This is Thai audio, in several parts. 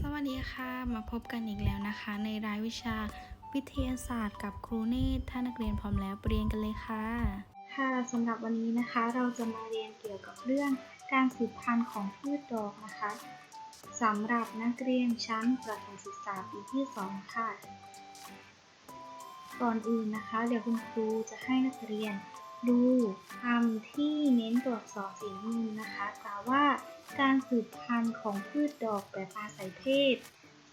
สวัสดีค่ะ มาพบกันอีกแล้วนะคะ ในรายวิชาวิทยาศาสตร์กับครูเนตถ้านักเรียนพร้อมแล้วเรียนกันเลยค่ะ ค่ะสำหรับวันนี้นะคะเราจะมาเรียนเกี่ยวกับเรื่องการสืบพันธุ์ของพืชดอกนะคะสำหรับนักเรียนชั้นประถมศึกษาปีที่ 2 ค่ะ ก่อนอื่นนะคะ เดี๋ยวคุณครูจะให้นักเรียนดูคำที่เน้นตัวอักษรสีน้ำเงินนะคะกล่าวว่า การสืบพันธุ์ของพืชดอกแบบอาศัยเพศ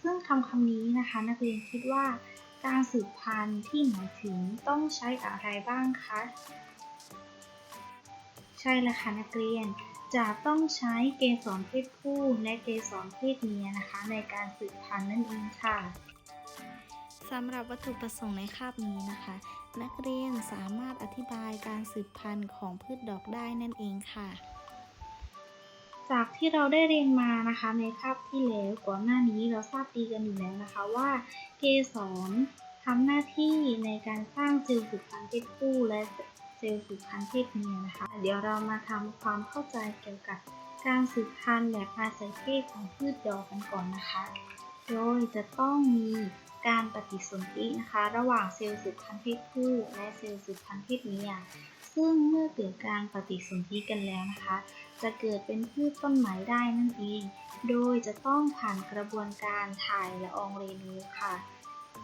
ซึ่งคำคำนี้นะคะนักเรียนคิดว่าการสืบพันธุ์ที่หมายถึงต้องใช้อะไรบ้างคะ ใช่ล้วค่ะนักเรียนจะต้องใช้เกสรเพศผู้และเกสรเพศเมียนะคะ ในการสืบพันธุ์นั่นเองค่ะสำหรับวัตถุประสงค์ในคาบนี้นะคะ นักเรียนสามารถอธิบายการสืบพันธุ์ของพืชดอกได้นั่นเองค่ะ จากที่เราได้เรียนมานะคะในคาบที่แล้วก่อนหน้านี้เราทราบดีกันอยู่แล้วนะคะว่า เกสรทำหน้าที่ในการสร้างเซลล์สืบพันธุ์เพศผู้และเซลล์สืบพันธุ์เพศเมียนะคะ เดี๋ยวเรามาทำความเข้าใจเกี่ยวกับการสืบพันธุ์แบบอาศัยเพศของพืชดอกกันก่อนนะคะ โดยจะต้องมีการปฏิสนธินะคะ ระหว่างเซลล์สืบพันธุ์เพศผู้และเซลล์สืบพันธุ์เพศเมีย ซึ่งเมื่อเกิดการปฏิสนธิกันแล้วนะคะ จะเกิดเป็นพืชต้นไม้ได้นั่นเอง โดยจะต้องผ่านกระบวนการถ่ายละอองเรนูค่ะ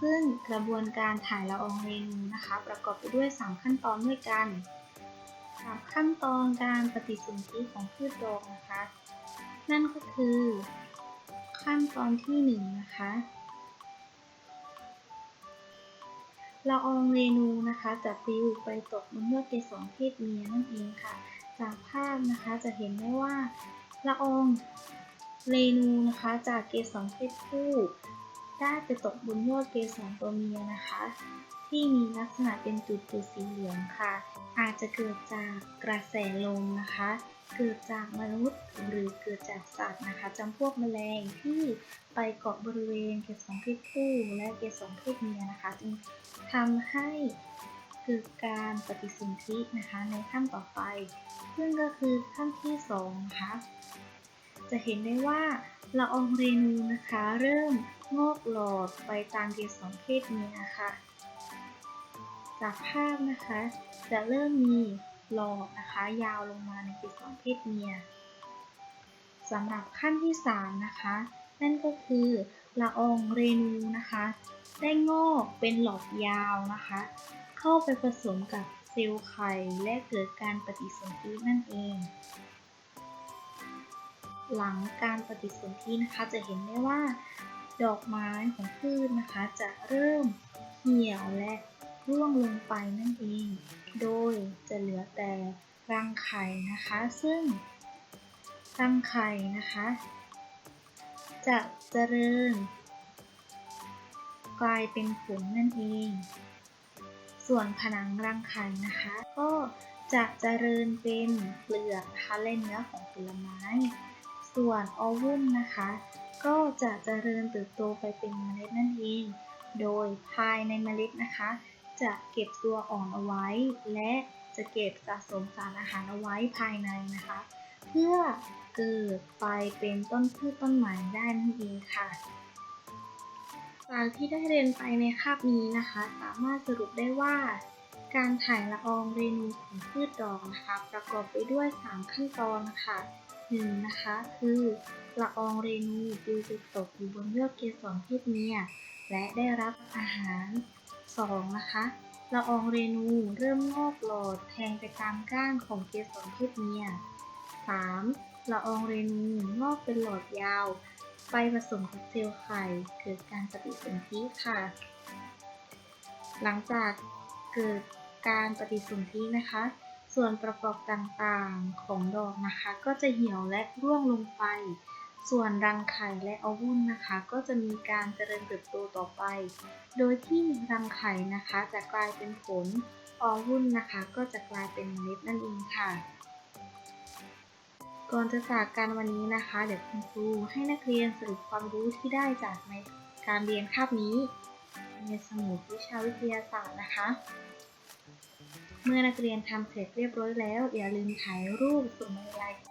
ซึ่งกระบวนการถ่ายละอองเรนูนะคะ ประกอบไปด้วย 3 ขั้นตอนด้วยกันสามขั้นตอนการปฏิสนธิของพืชดอกนะคะ นั่นก็คือ ขั้นตอนที่1นะคะละอองเรนูนะคะจะปลิวไปตกบนยอดเกสรเพศเมียนั่นเองค่ะ จากภาพนะคะจะเห็นได้ว่าละอองเรนูนะคะจากเกสรเพศผู้ได้ไปตกบนยอดเกสรตัวเมียนะคะ ที่มีลักษณะเป็นจุดๆสีเหลืองค่ะ อาจจะเกิดจากกระแสลมนะคะ เกิดจากมนุษย์หรือเกิดจากสัตว์นะคะจำพวกแมลงที่ไปเกาะบริเวณเกสรเพศผู้และเกสรเพศเมียนะคะจึงทำให้ เกิดการปฏิสนธินะคะในขั้นต่อไป ซึ่งก็คือขั้นที่สองนะคะจะเห็นได้ว่าละอองเรนูนะคะ เริ่มงอกหลอดไปตามเกสรเพศเมียค่ะจากภาพนะคะ จะเริ่มมีหลอดนะคะ ยาวลงมาในเกสรเพศเมียสำหรับขั้นที่ 3 นะคะ นั่นก็คือละอองเรนูนะคะ ได้งอกเป็นหลอดยาวนะคะ เข้าไปผสมกับเซลล์ไข่และเกิดการปฏิสนธินั่นเอง หลังการปฏิสนธินะคะจะเห็นได้ว่า ดอกไม้ของพืชนะคะจะเริ่มเหี่ยวและร่วงลงไปนั่นเอง โดยจะเหลือแต่รังไข่นะคะ ซึ่งรังไข่นะคะ จะเจริญ กลายเป็นผงนั่นเอง ส่วนผนังรังไข่นะคะ ก็จะเจริญเป็นเปลือกนะคะและเนื้อของผลไม้ ส่วนออวุมนะคะ ก็จะเจริญเติบโตไปเป็นเมล็ดนั่นเอง โดยภายในเมล็ดนะคะ จะเก็บตัวอ่อนเอาไว้ และจะเก็บสะสมสารอาหารเอาไว้ภายในนะคะ เพื่อเกิดไปเป็นต้นพืชต้นไม้ได้นั่นเองค่ะ จากที่ได้เรียนไปในคาบนี้นะคะ สามารถสรุปได้ว่า การถ่ายละอองเรนูของพืชดอกนะคะ ประกอบไปด้วย 3 ขั้นตอนนะคะหนึ่งนะคะคือละอองเรนูปลิวไปตกอยู่บนยอดเกสรเพศเมียและได้รับอาหาร 2. นะคะละอองเรนูเริ่มงอกหลอดแทงไปตามก้านของเกสรเพศเมีย 3. ละอองเรนูงอกเป็นหลอดยาว ไปผสมกับเซลล์ไข่เกิดการปฏิสนธิค่ะ หลังจากเกิดการปฏิสนธินะคะ ส่วนประกอบต่างๆของดอกนะคะ ก็จะเหี่ยวและร่วงลงไป ส่วนรังไข่และอวุ้นนะคะ ก็จะมีการเจริญเติบโตต่อไป โดยที่รังไข่นะคะจะกลายเป็นผลอวุ้นนะคะ ก็จะกลายเป็นเมล็ดนั่นเองค่ะ ก่อนจะจากกันวันนี้นะคะ เดี๋ยวคุณครูให้นักเรียนสรุปความรู้ที่ได้จากในการเรียนคาบนี้ในสมุดวิชาวิทยาศาสตร์นะคะ เมื่อนักเรียนทำเสร็จเรียบร้อยแล้ว อย่าลืมถ่ายรูปส่งมาในไลน์